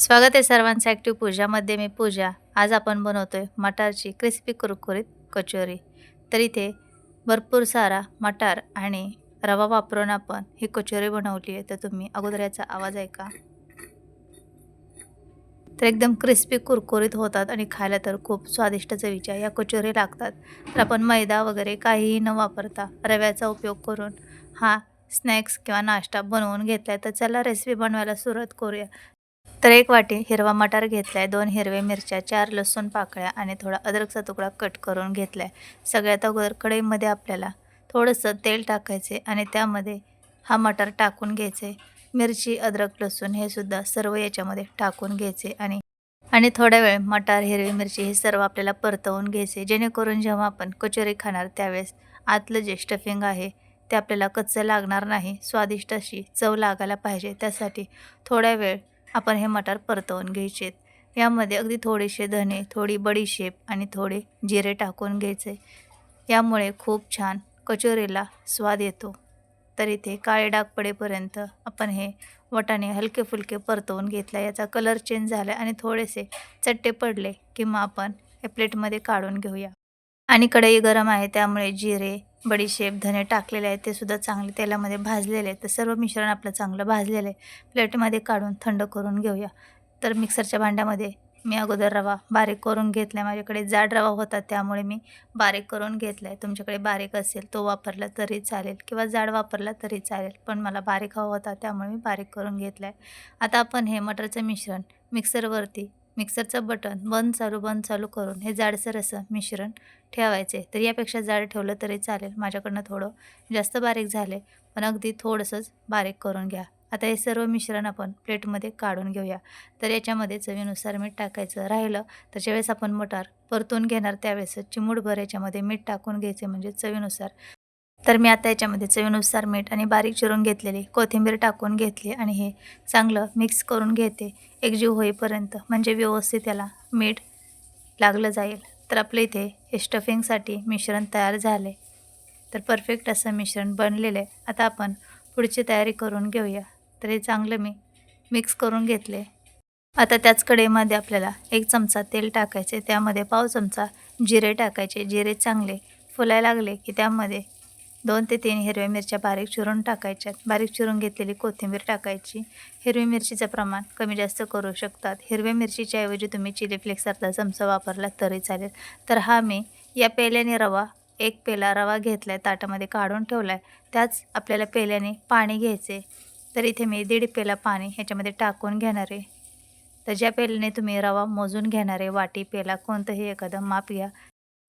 स्वागत आहे सर्वांचं ॲक्टिव्ह पूजामध्ये मी पूजा. आज आपण बनवतो आहे मटारची क्रिस्पी कुरकुरीत कचोरी. तर इथे भरपूर सारा मटार आणि रवा वापरून आपण ही कचोरी बनवली आहे. तर तुम्ही अगोदर याचा आवाज ऐका. तर एकदम क्रिस्पी कुरकुरीत होतात आणि खायला तर खूप स्वादिष्ट चवीच्या या कचोरी लागतात. तर आपण मैदा वगैरे काहीही न वापरता रव्याचा उपयोग करून हा स्नॅक्स किंवा नाश्ता बनवून घेतला आहे तर चला रेसिपी बनवायला सुरुवात करूया. तर एक वाटी हिरवा मटार घेतला आहे दोन हिरव्या मिरच्या चार लसूण पाकळ्या आणि थोडा अद्रकचा तुकडा कट करून घेतला आहे सगळ्यात अगोदर कढईमध्ये आपल्याला थोडंसं तेल टाकायचे आणि त्यामध्ये हा मटार टाकून घ्यायचे मिरची अद्रक लसूण हे सुद्धा सर्व याच्यामध्ये टाकून घ्यायचे आणि आणि थोड्या वेळ मटार हिरवी मिरची हे सर्व आपल्याला परतवून घ्यायचे जेणेकरून जेव्हा आपण कचोरी खाणार त्यावेळेस आतलं जे स्टफिंग आहे ते आपल्याला कच्चं लागणार नाही. स्वादिष्ट अशी चव लागायला पाहिजे. त्यासाठी थोड्या वेळ आपण हे मटार परतवून घ्यायचे यामध्ये अगदी थोडेसे धने थोडी बडीशेप आणि थोडे जिरे टाकून घ्यायचे. यामुळे खूप छान कचोरीला स्वाद येतो. तर इथे काळे डाग पडेपर्यंत आपण हे वटाणे हलके फुलके परतवून घेतला. याचा कलर चेंज झाला आणि थोडेसे चट्टे पडले किंवा आपण हे प्लेटमध्ये काढून घेऊया. आणि कढई गरम आहे त्यामुळे जिरे बडीशेप धने टाकलेले आहेत ते सुद्धा चांगले तेलामध्ये भाजलेले आहेत. तर सर्व मिश्रण आपलं चांगलं भाजलेलं आहे. प्लेटमध्ये काढून थंड करून घेऊया. तर मिक्सरच्या भांड्यामध्ये मी अगोदर रवा बारीक करून घेतला आहे माझ्याकडे जाड रवा होता त्यामुळे मी बारीक करून घेतला आहे तुमच्याकडे बारीक असेल तो वापरला तरी चालेल. किंवा जाड वापरला तरी चालेल पण मला बारीक हवा होता त्यामुळे मी बारीक करून घेतला आहे आता आपण हे मटरचं मिश्रण मिक्सरवरती मिक्सरचं बटन बंद चालू बंद चालू करून हे जाडसर असं मिश्रण ठेवायचे. तर यापेक्षा जाड ठेवलं तरी चालेल. माझ्याकडनं थोडं जास्त बारीक झाले पण अगदी थोडंसंच बारीक करून घ्या. आता हे सर्व मिश्रण आपण प्लेटमध्ये काढून घेऊया. तर याच्यामध्ये चवीनुसार मीठ टाकायचं राहिलं तर ज्यावेळेस आपण मटार परतून घेणार त्यावेळेस चिमूटभर याच्यामध्ये मीठ टाकून घ्यायचे म्हणजे चवीनुसार. तर मी आता याच्यामध्ये चवीनुसार मीठ आणि बारीक चिरून घेतलेली कोथिंबीर टाकून घेतली आणि हे चांगलं मिक्स करून घेते. एकजीव होईपर्यंत म्हणजे व्यवस्थित त्याला मीठ लागलं जाईल. तर आपलं इथे हे स्टफिंगसाठी मिश्रण तयार झाले. तर परफेक्ट असं मिश्रण बनलेलं आहे. आता आपण पुढची तयारी करून घेऊया. तर हे चांगलं मी मिक्स करून घेतले. आता त्याच कडेमध्ये आपल्याला एक चमचा तेल टाकायचे. त्यामध्ये पाव चमचा जिरे टाकायचे. जिरे चांगले फुलायला लागले की त्यामध्ये दोन ते तीन हिरव्या मिरच्या बारीक चिरून टाकायच्यात. बारीक चिरून घेतलेली कोथिंबीर टाकायची. हिरवी मिरचीचं प्रमाण कमी जास्त करू शकतात. हिरव्या मिरचीच्या ऐवजी तुम्ही चिली फ्लेक्स अर्धा चमचा वापरला तरी चालेल. तर हा मी या पेल्याने रवा एक पेला रवा घेतला आहे ताटामध्ये काढून ठेवला आहे त्याच आपल्याला पेल्याने पाणी घ्यायचे तर इथे मी दीड पेला पाणी ह्याच्यामध्ये टाकून घेणार आहे. तर ज्या पेल्याने तुम्ही रवा मोजून घेणार आहे वाटी पेला कोणतंही एखादं माप घ्या.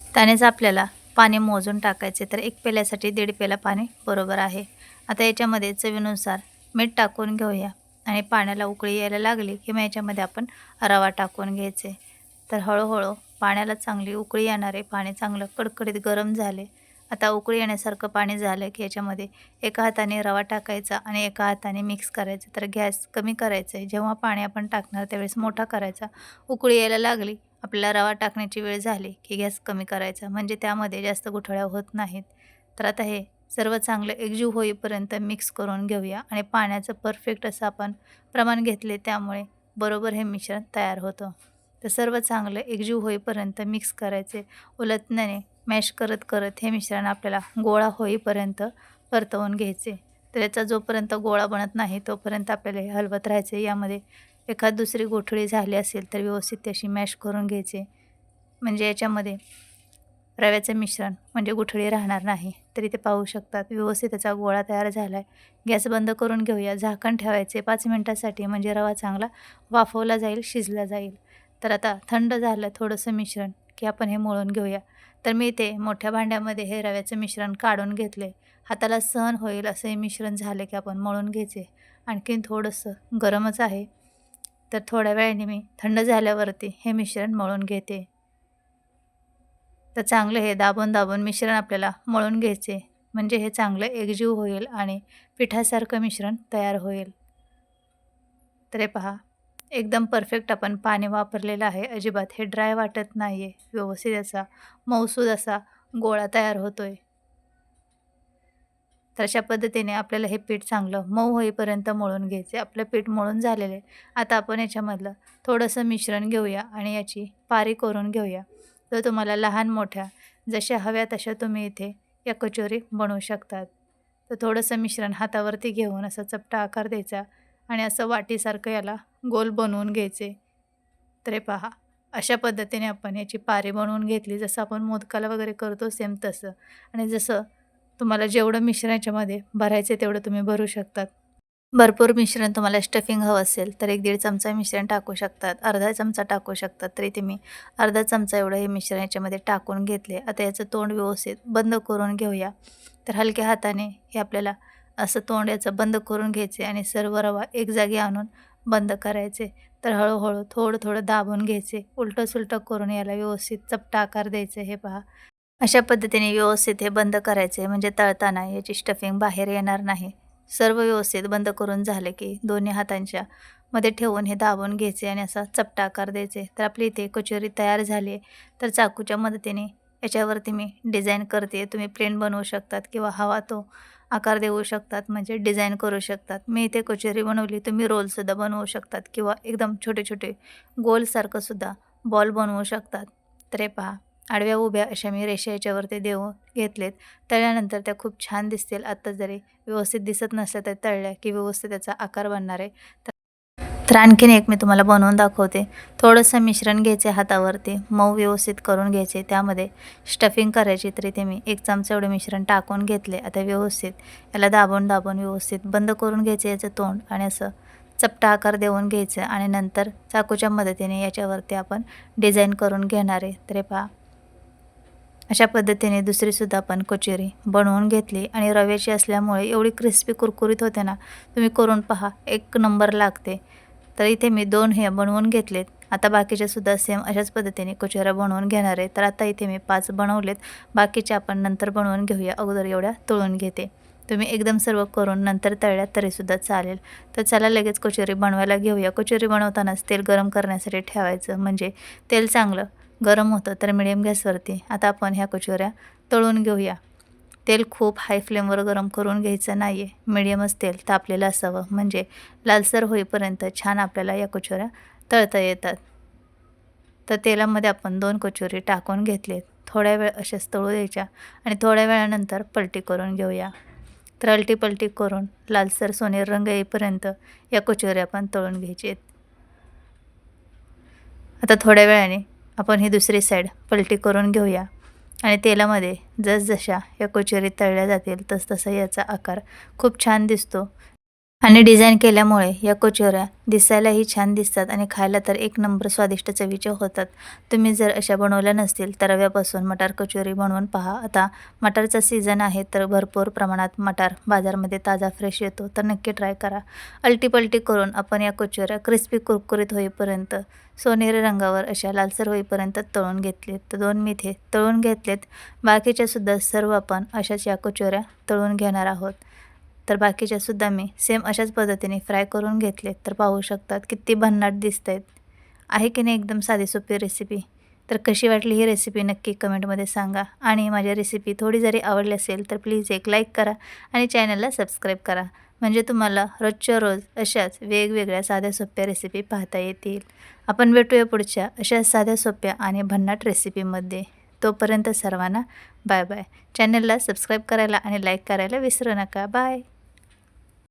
त्यानेच आपल्याला पाणी मोजून टाकायचे. तर एक पेल्यासाठी दीड पेला पाणी बरोबर आहे. आता याच्यामध्ये चवीनुसार मीठ टाकून घेऊया. आणि पाण्याला उकळी यायला लागली की मग याच्यामध्ये आपण रवा टाकून घ्यायचे. तर हळूहळू पाण्याला चांगली उकळी येणारे पाणी चांगलं कडकडीत गरम झाले. आता उकळी येण्यासारखं पाणी झालं की याच्यामध्ये एका हाताने रवा टाकायचा आणि एका हाताने मिक्स करायचं. तर गॅस कमी करायचं आहे. जेव्हा पाणी आपण टाकणार त्यावेळेस मोठा करायचा. उकळी यायला लागली आपल्याला रवा टाकण्याची वेळ झाली की गॅस कमी करायचा. म्हणजे त्यामध्ये जास्त गुठळ्या होत नाहीत. तर आता हे सर्व चांगलं एकजीव होईपर्यंत मिक्स करून घेऊया आणि पाण्याचं परफेक्ट असं आपण प्रमाण घेतले त्यामुळे बरोबर हे मिश्रण तयार होतं. तर सर्व चांगलं एकजीव होईपर्यंत मिक्स करायचे. उलटण्याने मॅश करत करत हे मिश्रण आपल्याला गोळा होईपर्यंत परतवून घ्यायचे. तर याचा जोपर्यंत गोळा बनत नाही तोपर्यंत आपल्याला हे हलवत राहायचे. यामध्ये एखाद दुसरी गोठळी झाली असेल तर व्यवस्थित त्याशी मॅश करून घ्यायचे. म्हणजे याच्यामध्ये रव्याचं मिश्रण म्हणजे गुठळी राहणार नाही. तरी ते पाहू शकतात. व्यवस्थित त्याचा गोळा तयार झाला आहे गॅस बंद करून घेऊया. झाकण ठेवायचे. पाच मिनटासाठी म्हणजे रवा चांगला वाफवला जाईल शिजला जाईल. तर आता थंड झालं थोडंसं मिश्रण की आपण हे मळून घेऊया. तर मी ते मोठ्या भांड्यामध्ये हे रव्याचं मिश्रण काढून घेतले. हाताला सहन होईल असं हे मिश्रण झाले की आपण मळून घ्यायचे. आणखीन थोडंसं गरमच आहे. तर थोड्या वेळाने मी थंड झाल्यावरती हे मिश्रण मळून घेते. तर चांगलं हे दाबून दाबून मिश्रण आपल्याला मळून घ्यायचे. म्हणजे हे चांगलं एकजीव होईल आणि पिठासारखं मिश्रण तयार होईल. तर हे पहा एकदम परफेक्ट आपण पाणी वापरलेलं आहे. अजिबात हे ड्राय वाटत नाही आहे व्यवस्थित असा मौसूद असा गोळा तयार होतो आहे तर अशा पद्धतीने आपल्याला हे पीठ चांगलं मऊ होईपर्यंत मळून घ्यायचे. आपलं पीठ मळून झालेलं आहे. आता आपण याच्यामधलं थोडंसं मिश्रण घेऊया आणि याची पारी करून घेऊया. तर तुम्हाला लहान मोठ्या जशा हव्या तशा तुम्ही इथे या कचोरी बनवू शकतात. तर थोडंसं मिश्रण हातावरती घेऊन असा चपटा आकार द्यायचा आणि असं वाटीसारखं याला गोल बनवून घ्यायचे. तर पहा अशा पद्धतीने आपण याची पारी बनवून घेतली. जसं आपण मोदकाला वगैरे करतो सेम तसं. आणि जसं तुम्हाला जेवढं मिश्रण याच्यामध्ये भरायचं तेवढं तुम्ही भरू शकतात. भरपूर मिश्रण तुम्हाला स्टफिंग हवं असेल तर एक दीड चमचा मिश्रण टाकू शकतात. अर्धा चमचा टाकू शकतात. तरी तुम्ही अर्धा चमचा एवढं हे मिश्रण याच्यामध्ये टाकून घेतले. आता याचं तोंड व्यवस्थित बंद करून घेऊया. तर हलक्या हाताने हे आपल्याला असं तोंड याचं बंद करून घ्यायचे आणि सर्व रवा एक जागी आणून बंद करायचे. तर हळूहळू थोडं थोडं दाबून घ्यायचे. उलटं सुलटं करून याला व्यवस्थित चपटा आकार द्यायचे. हे पहा. अशा पद्धतीने व्यवस्थित हे बंद करायचे म्हणजे तळताना याची स्टफिंग बाहेर येणार नाही. सर्व व्यवस्थित बंद करून झाले की दोन्ही हातांच्या मध्ये ठेवून हे दाबून घ्यायचे आणि असा चपटा आकार द्यायचे. तर आपली इथे कचोरी तयार झाली आहे. तर चाकूच्या मदतीने याच्यावरती मी डिझाईन करते. तुम्ही प्लेन बनवू शकतात किंवा हवा तो आकार देऊ शकतात म्हणजे डिझाईन करू शकतात. मी इथे कचोरी बनवली तुम्ही रोलसुद्धा बनवू शकतात किंवा एकदम छोटे छोटे गोलसारखंसुद्धा बॉल बनवू शकतात. तर हे पहा. आडव्या उभ्या अशा मी रेषा याच्यावरती देऊ घेतलेत. तळल्यानंतर त्या खूप छान दिसतील. आत्ता जरी व्यवस्थित दिसत नसल्या तर तळल्या की व्यवस्थित त्याचा आकार बनणार आहे. तर आणखीन एक मी तुम्हाला बनवून दाखवते. थोडंसं मिश्रण घ्यायचे हातावरती. मऊ व्यवस्थित करून घ्यायचे. त्यामध्ये स्टफिंग करायची तर इथे मी एक चमचा एवढे मिश्रण टाकून घेतले. आता व्यवस्थित याला दाबून दाबून व्यवस्थित बंद करून घ्यायचे याचं तोंड आणि असं चपटा आकार देऊन घ्यायचं. आणि नंतर चाकूच्या मदतीने याच्यावरती आपण डिझाईन करून घेणार आहे. तर पहा. अशा पद्धतीने दुसरीसुद्धा आपण कचोरी बनवून घेतली आणि रव्याची असल्यामुळे एवढी क्रिस्पी कुरकुरीत होते ना तुम्ही करून पहा एक नंबर लागते. तर इथे मी दोन हे बनवून घेतलेत. आता बाकीच्यासुद्धा सेम अशाच पद्धतीने कचोऱ्या बनवून घेणार आहे. तर आता इथे मी पाच बनवलेत. बाकीचे आपण नंतर बनवून घेऊया. अगोदर एवढ्या तळून घेते. तुम्ही एकदम सर्व करून नंतर तळल्या तरीसुद्धा चालेल. तर चला लगेच कचोरी बनवायला घेऊया. कचोरी बनवतानाच तेल गरम करण्यासाठी ठेवायचं. म्हणजे तेल चांगलं गरम होतं तर मिडियम गॅसवरती. आता आपण ह्या कचोऱ्या तळून घेऊया. तेल खूप हाय फ्लेमवर गरम करून घ्यायचं नाही आहे मिडियमच तेल तापलेलं असावं. म्हणजे लालसर होईपर्यंत छान आपल्याला या कचोऱ्या तळता येतात. तर तेलामध्ये आपण दोन कचोरी टाकून घेतलेत. थोड्या वेळ असेच तळू द्यायच्या आणि थोड्या वेळानंतर पलटी करून घेऊया. तर अलटी पलटी करून लालसर सोनेर रंग येईपर्यंत या कचोऱ्या आपण तळून घ्यायची आहेत आता थोड्या वेळाने आपण ही दुसरी साईड पलटी करून घेऊया. आणि तेलामध्ये जसजशा या कोचेरी तळल्या जातील तसतसा याचा आकार खूप छान दिसतो. आणि डिझाईन केल्यामुळे या कचोऱ्या दिसायलाही छान दिसतात आणि खायला तर एक नंबर स्वादिष्ट चवीच्या होतात. तुम्ही जर अशा बनवल्या नसतील तर रव्यापासून मटार कचोरी बनवून पहा. आता मटारचा सीझन आहे तर भरपूर प्रमाणात मटार बाजारमध्ये ताजा फ्रेश येतो तर नक्की ट्राय करा. अल्टीपल्टी करून आपण या कचोऱ्या क्रिस्पी कुरकुरीत होईपर्यंत सोनेरी रंगावर अशा लालसर होईपर्यंत तळून घेतलेत. तर दोन मिथे तळून घेतलेत. बाकीच्यासुद्धा सर्व आपण अशाच या कचोऱ्या तळून घेणार आहोत. तर बाकीच्यासुद्धा मी सेम अशाच पद्धतीने फ्राय करून घेतले तर पाहू शकतात किती भन्नाट दिसत आहेत आहे की नाही एकदम साधी सोपी रेसिपी तर कशी वाटली ही रेसिपी नक्की कमेंटमध्ये सांगा. आणि माझ्या रेसिपी थोडी जरी आवडली असेल तर प्लीज एक लाईक करा आणि चॅनलला सबस्क्राईब करा. म्हणजे तुम्हाला रोजच्या रोज अशाच वेगवेगळ्या साध्या सोप्या रेसिपी पाहता येतील. आपण भेटूया पुढच्या अशा साध्या सोप्या आणि भन्नाट रेसिपीमध्ये तोपर्यंत सर्वांना बाय बाय चॅनलला सबस्क्राईब करायला आणि लाईक करायला विसरू नका. बाय